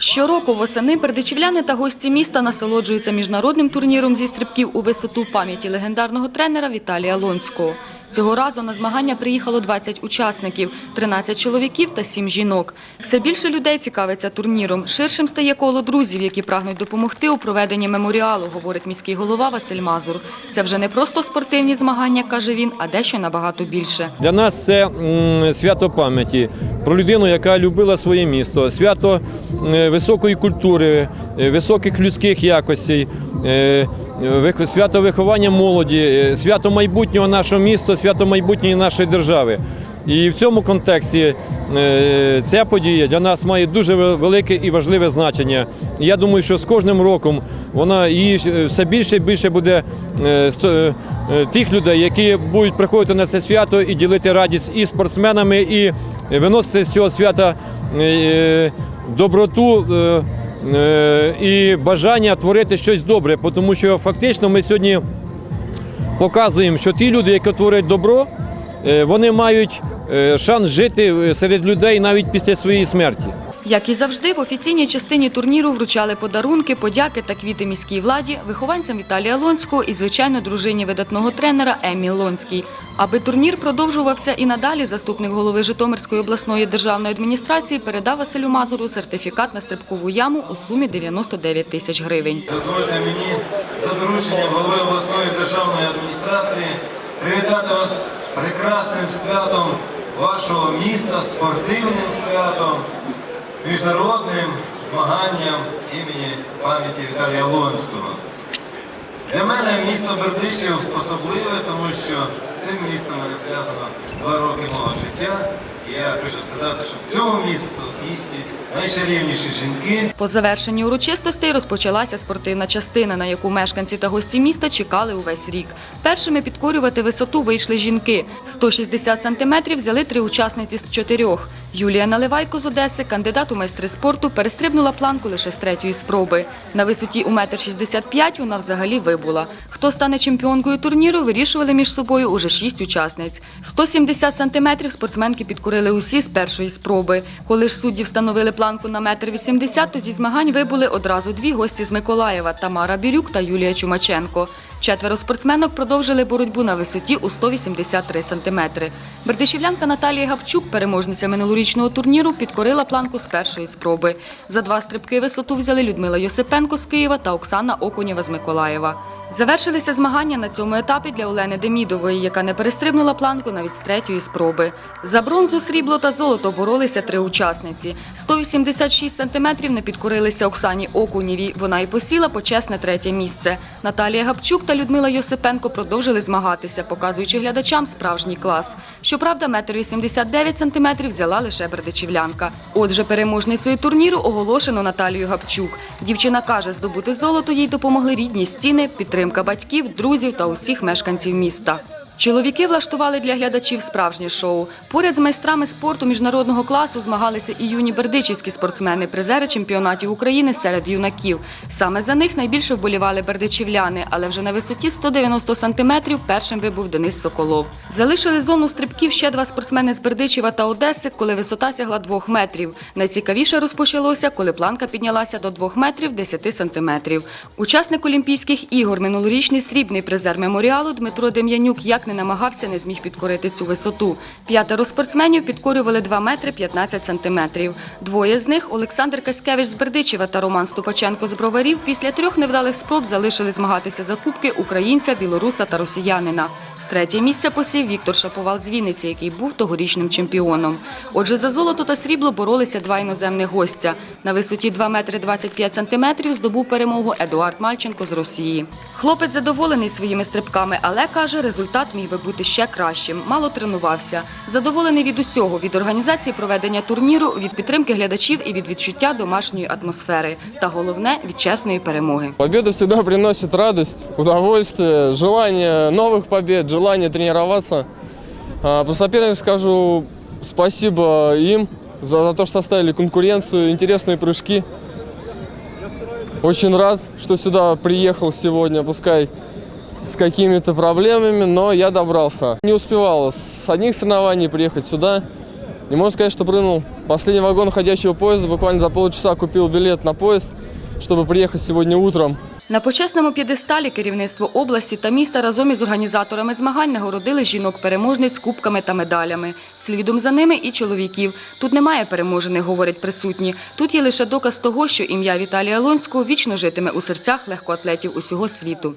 Щороку восени бердичівляни та гості міста насолоджуються міжнародним турніром зі стрибків у висоту пам'яті легендарного тренера Віталія Лонського. Цього разу на змагання приїхало 20 учасників, 13 чоловіків та 7 жінок. Все більше людей цікавиться турніром. Ширшим стає коло друзів, які прагнуть допомогти у проведенні меморіалу, говорить міський голова Василь Мазур. Це вже не просто спортивні змагання, каже він, а дещо набагато більше. Для нас це свято пам'яті про людину, яка любила своє місто, свято е, високої культури, е, високих людських якостей, е, свято виховання молоді, свято майбутнього нашого міста, свято майбутньої нашої держави. І в цьому контексті ця подія для нас має дуже велике і важливе значення. Я думаю, що з кожним роком вона її все більше і більше буде тих людей, які будуть приходити на це свято і ділити радість і спортсменами, і виносити з цього свята е, е, доброту. е, І бажання творити щось добре, тому що фактично ми сьогодні показуємо, що ті люди, які творять добро, вони мають шанс жити серед людей навіть після своєї смерті. Як і завжди, в офіційній частині турніру вручали подарунки, подяки та квіти міській владі, вихованцям Віталія Лонського і, звичайно, дружині видатного тренера Емі Лонській. Аби турнір продовжувався і надалі, заступник голови Житомирської обласної державної адміністрації передав Василю Мазуру сертифікат на стрибкову яму у сумі 99 тисяч гривень. Дозвольте мені за дорученням голови обласної державної адміністрації привітати вас прекрасним святом вашого міста, спортивним святом, міжнародним змаганням імені пам'яті Віталія Лонського. Для мене місто Бердичів особливе, тому що з цим містом мене зв'язано два роки мого життя. Я хочу сказати, що в цьому місто, місті найчарівніші жінки, По завершенні урочистостей розпочалася спортивна частина, на яку мешканці та гості міста чекали увесь рік. Першими підкорювати висоту вийшли жінки. 160 сантиметрів взяли три учасниці з чотирьох. Юлія Наливайко з Одеси, кандидат у майстри спорту, перестрибнула планку лише з третьої спроби. На висоті у метр 65 вона взагалі вибула. Хто стане чемпіонкою турніру, вирішували між собою уже шість учасниць. 170 сантиметрів спортсменки підкорили усі з першої спроби. Коли ж судді встановили планку на метр 80, то зі змагань вибули одразу дві гості з Миколаєва – Тамара Бірюк та Юлія Чумаченко. Четверо спортсменок продовжили боротьбу на висоті у 183 сантиметри. Бердичівлянка Наталія Гавчук, переможниця минулорічного турніру, підкорила планку з першої спроби. За два стрибки висоту взяли Людмила Йосипенко з Києва та Оксана Окунєва з Миколаєва. Завершилися змагання на цьому етапі для Олени Демідової, яка не перестрибнула планку навіть з третьої спроби. За бронзу, срібло та золото боролися три учасниці. 186 сантиметрів не підкорилися Оксані Окунєвій. Вона і посіла почесне третє місце. Наталія Гапчук та Людмила Йосипенко продовжили змагатися, показуючи глядачам справжній клас. Щоправда, метр 89 сантиметрів взяла лише бердичівлянка. Отже, переможницею турніру оголошено Наталію Гапчук. Дівчина каже, здобути золото їй допомогли рідні стіни, підтримка батьків, друзів та усіх мешканців міста. Чоловіки влаштували для глядачів справжнє шоу. Поряд з майстрами спорту міжнародного класу змагалися і юні бердичівські спортсмени, призери чемпіонатів України серед юнаків. Саме за них найбільше вболівали бердичівляни, але вже на висоті 190 сантиметрів першим вибув Денис Соколов. Залишили зону стрибків ще два спортсмени з Бердичева та Одеси, коли висота сягла 2 метрів. Найцікавіше розпочалося, коли планка піднялася до 2 метрів 10 сантиметрів. Учасник Олімпійських ігор, минулорічний срібний призер меморіалу Дмитро Дем'янюк як не намагався, не зміг підкорити цю висоту. П'ятеро спортсменів підкорювали 2 метри 15 сантиметрів. Двоє з них Олександр Каськевич з Бердичева та Роман Ступаченко з Броварів після трьох невдалих спроб залишили змагатися за кубки українця, білоруса та росіянина. Третє місце посів Віктор Шаповал з Вінниці, який був тогорічним чемпіоном. Отже, за золото та срібло боролися два іноземних гостя. На висоті 2 метри 25 сантиметрів здобув перемогу Едуард Мальченко з Росії. Хлопець задоволений своїми стрибками, але каже, результат міг би бути ще кращим. Мало тренувався. Задоволений від усього від організації проведення турніру, від підтримки глядачів і від відчуття домашньої атмосфери. Та головне від чесної перемоги. Победа всегда приносит радость, удовольствие, желание новых побед, желание тренироваться. А, По соперникам скажу спасибо им за, за то, что оставили конкуренцию, интересные прыжки. Очень рад, что сюда приехал сегодня, пускай с какими-то проблемами, но я добрался. Не успевал с одних соревнований приехать сюда. Не можно сказать, что прыгнул. Последний вагон ходящего поезда, буквально за полчаса купил билет на поезд, чтобы приехать сегодня утром. На почесному п'єдесталі керівництво області та міста разом із організаторами змагань нагородили жінок-переможниць кубками та медалями. Слідом за ними і чоловіків. Тут немає переможених, говорять присутні. Тут є лише доказ того, що ім'я Віталія Лонського вічно житиме у серцях легкоатлетів усього світу.